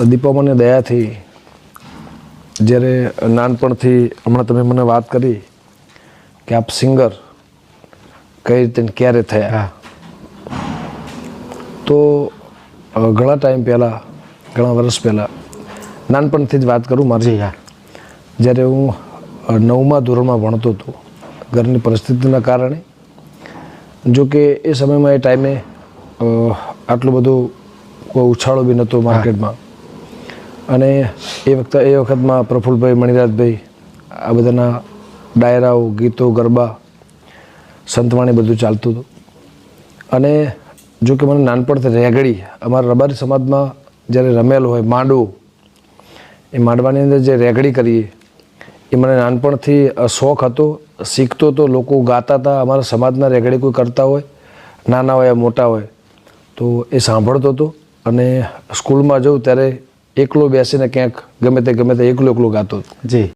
દીપામાની દયાથી જ્યારે નાનપણથી હમણાં તમે મને વાત કરી કે આપ સિંગર કઈ રીતે ક્યારે થયા? તો ઘણા ટાઈમ પહેલાં ઘણા વર્ષ પહેલાં નાનપણથી જ વાત કરું મારી. જ્યારે હું નવમા ધોરણમાં ભણતો હતો ઘરની પરિસ્થિતિના કારણે જો કે એ સમયમાં એ ટાઈમે આટલું બધું કોઈ ઉછાળો બી નહોતો માર્કેટમાં. અને એ વખતે એ વખતમાં પ્રફુલ્લભાઈ મણિરાજભાઈ, આ બધાના ડાયરાઓ, ગીતો, ગરબા, સંતવાણી બધું ચાલતું હતું. અને જો કે મને નાનપણથી રેગડી, અમારા રબારી સમાજમાં જ્યારે રમેલ હોય માંડવો એ માંડવાની અંદર જે રેગડી કરીએ, એ મને નાનપણથી શોખ હતો. શીખતો તો લોકો ગાતા હતા, અમારા સમાજના રેગડી કોઈ કરતા હોય, નાના હોય, મોટા હોય, તો એ સાંભળતો હતો. અને સ્કૂલમાં જઉં ત્યારે એકલો બેસીને ક્યાંક ગમે તે ગમે તે એકલો એકલો ગાતો જી.